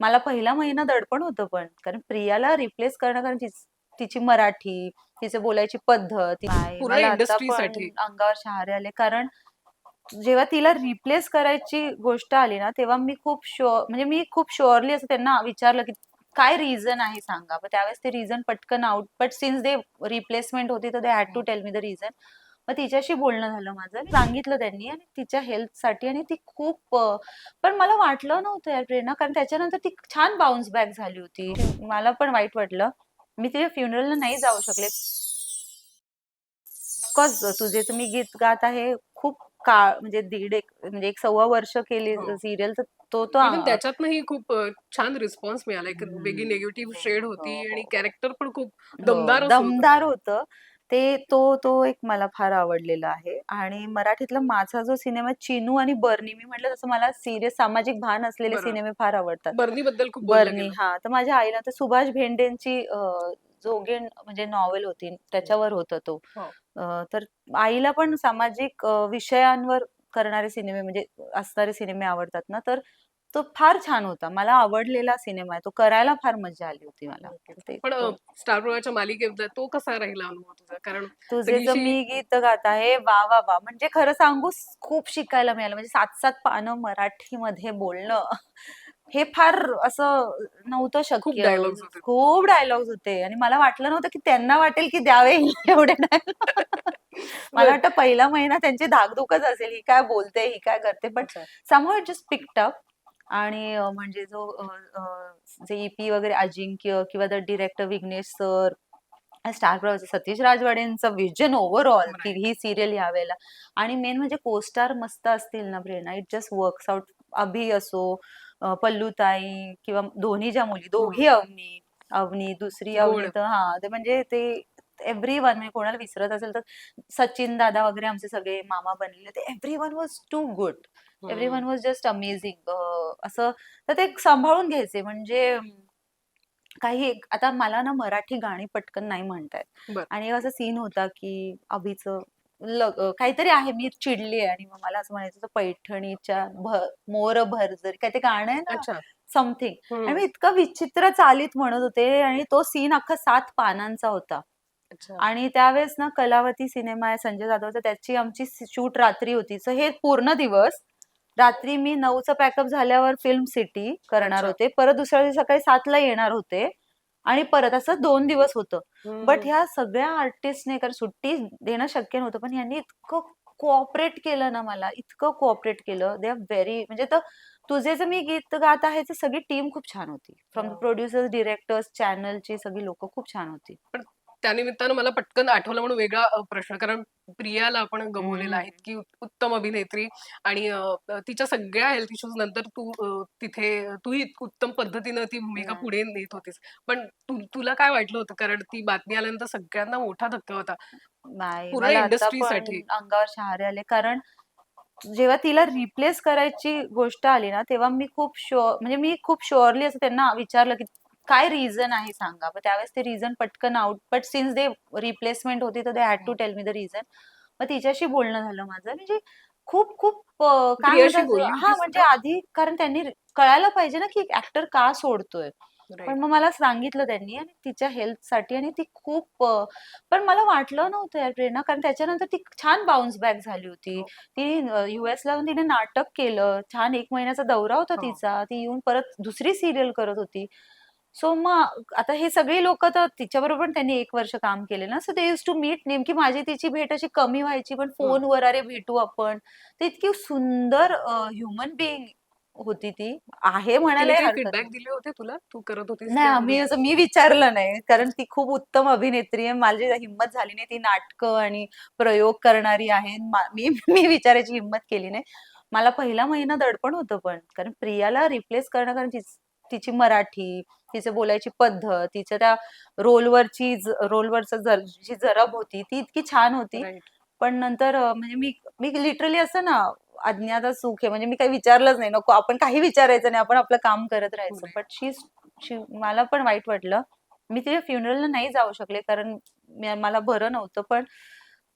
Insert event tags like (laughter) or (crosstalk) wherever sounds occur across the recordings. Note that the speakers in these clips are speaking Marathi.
मला पहिला महिना दडपण होतं पण. कारण प्रियाला रिप्लेस करणं कारण तिच- मराठी तिचे बोलायची पद्धत. अंगावर शहारे आले. कारण जेव्हा तिला रिप्लेस करायची गोष्ट आली ना तेव्हा मी खूप शुअर म्हणजे मी खूप शुअरली असं त्यांना विचारलं की काय रिझन आहे सांगा? त्यावेळेस ते रिझन पटकन out but since they replacement होती तर they had to tell me the reason मग तिच्याशी बोलणं झालं माझं. सांगितलं त्यांनी आणि तिच्या हेल्थसाठी आणि ती खूप पण मला वाटलं नव्हतं यार प्रेरणा. कारण त्याच्यानंतर ती छान बाउन्स बॅक झाली होती. मला पण वाईट वाटलं. मी तिच्या फ्युनरलला नाही जाऊ शकले. ऑफकोर्स तुझे मी गीत गात आहे. खूप काळ म्हणजे दीड एक म्हणजे एक सव्वा वर्ष केली हो. सिरियल तर तो तो त्याच्यातनंही खूप छान रिस्पॉन्स मिळाला. एक. वेगळी निगेटिव्ह हो, शेड हो, होती हो. आणि कॅरेक्टर पण खूप हो, दमदार. दमदार होतं. ते तो तो एक मला फार आवडलेला आहे आणि मराठीतला माझा जो सिनेमा चिनू आणि बर्नी मी म्हटलं तसं मला सिरियस सामाजिक भान असलेले. सिनेमे फार आवडतात बर्नी बद्दल खूप बोललं बर्नी गेलं. हा तर माझ्या आईला तर सुभाष भेंडेंची अं, जोगेण म्हणजे नॉवेल होती त्याच्यावर होता तो हो. अं, तर आईला पण सामाजिक अं, विषयांवर करणारे सिनेमे म्हणजे असणारे सिनेमे आवडतात ना तर तो फार छान होता. मला आवडलेला सिनेमा आहे. तो करायला फार मजा आली होती मला. ते- पण तो- स्टार प्रवाहाच्या तो कसा राहिला अनुभव तुझा? कारण तुझे जर सगळीशी- मी गीत गात आहे वा वा वा म्हणजे खरं सांगू खूप शिकायला मिळालं. म्हणजे सात सात पानं मराठीमध्ये बोलणं हे फार असं नव्हतं शक्य. dialogues होते. खूप डायलॉग्स होते. आणि मला वाटलं नव्हतं की त्यांना वाटेल की द्यावे एवढे dialogue. (laughs) मला वाटतं पहिला महिना त्यांची धाकधूकच असेल. ही काय बोलते ही काय करते. पण. Somehow it just picked up आणि अं, म्हणजे जो अं, अं, जे ईपी वगैरे अजिंक्य किंवा the director Vighnesh sir star प्रवाहाचं Satish राजवाडेंचं विजन ओव्हरऑल की. ही सिरियल यावेळेला आणि मेन म्हणजे कोस्टार मस्त असतील ना Prerna it just works out Abhi असो अं, पल्लूताई किंवा दोन्ही ज्या मुली दोघी अवनी अवनी दुसरी गोड. अवनी तर हा ते म्हणजे ते एव्हरी वन म्हणजे कोणाला विसरत असेल तर सचिन दादा वगैरे आमचे सगळे मामा बनलेले ते every one was too good every one was just amazing असं तर ते सांभाळून घ्यायचे. म्हणजे काही एक आता मला ना मराठी गाणी पटकन नाही म्हणतायत. आणि एक असा सीन होता की अभिचं काहीतरी आहे मी चिडली आणि मग मला असं म्हणायचं पैठणीच्या मोर भरजरी काय ते गाणं आहे ना? समथिंग. आणि मी इतकं विचित्र चालीत म्हणत होते आणि तो सीन अख्खा सात पानांचा होता. आणि त्यावेळेस ना कलावती सिनेमा आहे संजय जाधवचा त्याची आमची शूट रात्री होती. सो हे पूर्ण दिवस रात्री मी नऊचं पॅकअप झाल्यावर फिल्म सिटी करणार. होते. परत दुसऱ्या दिवशी सकाळी सातला येणार होते आणि परत असं दोन दिवस होतं. बट ह्या सगळ्या आर्टिस्टने कारण सुट्टी देणं शक्य नव्हतं पण यांनी इतकं कोऑपरेट केलं ना मला इतकं कोऑपरेट केलं. दे आर व्हेरी म्हणजे तर तुझे जे मी गीत गात आहे ते सगळी टीम खूप छान होती. फ्रॉम. प्रोड्युसर्स डिरेक्टर्स चॅनलची सगळी लोक खूप छान होती. त्यानिमित्तानं मला पटकन आठवलं म्हणून वेगळा प्रश्न कारण प्रियाला आपण गमावलेला आहे. की उत्तम अभिनेत्री आणि तिच्या सगळ्या हेल्थ इश्यूज नंतर तू तिथे तूही उत्तम पद्धतीनं ती भूमिका. पुढे नेत होतीस पण तुला काय वाटलं होतं कारण ती बातमी आल्यानंतर सगळ्यांना मोठा धक्का होता पूर्ण मला आता industry पण साठी. अंगावर शहारे आले कारण जेव्हा तिला रिप्लेस करायची गोष्ट आली ना तेव्हा मी खूप शुअर म्हणजे मी खूप शुअरली असं त्यांना विचारलं की काय रिझन आहे सांगा? मग त्यावेळेस ते रिझन पटकन out but since they replacement होती तर they had to tell me the reason मग तिच्याशी बोलणं झालं माझं. म्हणजे खूप खूप काय हा म्हणजे? आधी कारण त्यांनी कळायला पाहिजे ना की ऍक्टर का सोडतोय. पण मग मला सांगितलं त्यांनी आणि तिच्या हेल्थसाठी आणि ती खूप पण मला वाटलं नव्हतं यार प्रेरणा कारण त्याच्यानंतर ती छान बाउन्स बॅक झाली होती. हो. ती युएस ला तिने नाटक केलं. छान एक महिन्याचा दौरा होता हो. तिचा. ती येऊन परत दुसरी सिरियल करत होती. सो मग आता हे सगळी लोक तर तिच्याबरोबर पण त्यांनी एक वर्ष काम केले ना so they use to meet नेमकी माझी तिची भेट अशी कमी व्हायची पण फोनवर अरे भेटू आपण. तर इतकी सुंदर ह्युमन बिईंग होती ती. आहे म्हणायला हरकत फीडबॅक नाही. दिले होते तुला? तू करत होतीस नाही आम्ही? असं मी विचारलं नाही कारण ती खूप उत्तम अभिनेत्री आहे. माझी हिंमत झाली नाही ती नाटकं आणि प्रयोग करणारी आहे. मा- मी मी विचारायची हिंमत केली नाही. मला पहिला महिना दडपण होतं पण कारण प्रियाला रिप्लेस करणं कारण तिच- तिची मराठी तिचे बोलायची पद्धत तिच्या त्या रोलवरची रोलवरचं जी जरब होती ती इतकी छान होती. पण नंतर म्हणजे मी मी लिटरली असं ना अज्ञात सुख आहे म्हणजे मी काही विचारलंच नाही नको आपण काही विचारायचं नाही आपण आपलं काम करत राहायचं. बट शी मला पण वाईट वाटलं मी तिच्या फ्युनरलला नाही जाऊ शकले कारण मला बरं नव्हतं पण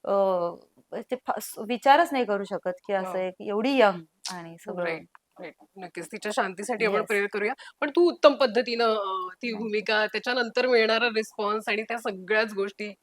अं, ते विचारच नाही करू शकत की असं. एक एवढी यंग आणि सगळं. नक्कीच तिच्या शांतीसाठी आपण Yes. प्रेयर करूया पण तू उत्तम पद्धतीनं अं, ती भूमिका त्याच्यानंतर मिळणारा रिस्पॉन्स आणि त्या सगळ्याच गोष्टी